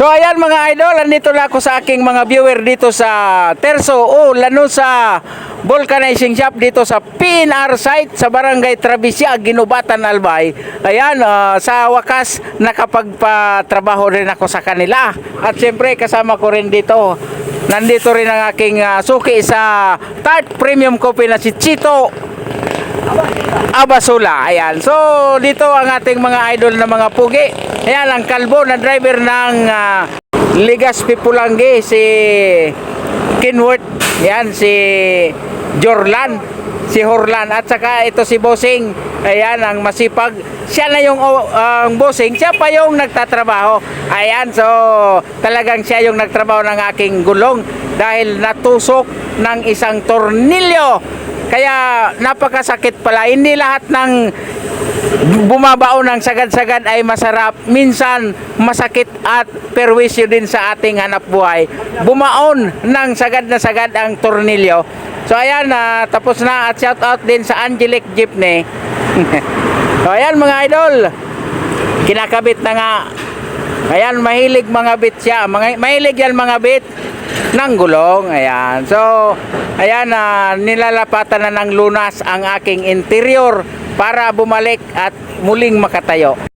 So ayan mga idol, andito na ako sa aking mga viewer dito sa Terso o Lanusa Vulcanizing Shop dito sa PNR site sa Barangay Travisia, Ginubatan, Albay. Ayan, ah, sa wakas nakapagpatrabaho rin ako sa kanila. At siyempre kasama ko rin dito. Nandito rin ang aking ah, suki sa Tart Premium Coffee na si Chito Abasula. Ayan. So, dito ang ating mga idol na mga pugi. Ayan, ang kalbo na driver ng ah, Ligas Pipulangge, si Kinworth. Ayan, si Jorlan. Si Horlan. At saka ito si Bossing. Ayan, ang masipag. Siya na yung oh, ang bossing. Siya pa yung nagtatrabaho. Ayan, so talagang siya yung nagtrabaho ng aking gulong dahil natusok ng isang tornilyo. Kaya napakasakit pala. Hindi lahat ng bumabao ng sagad-sagad ay masarap. Minsan masakit at perwisyo din sa ating hanap buhay. Bumaon ng sagad na sagad ang tornilyo. So ayan na tapos na at shout out din sa Angelic Jeepney. so ayan mga idol. Kinakabit na nga. Ayan mahilig mga bit siya. Mga, mahilig yan mga bit ng gulong. Ayan. So, ayan na nilalapatan na ng lunas ang aking interior para bumalik at muling makatayo.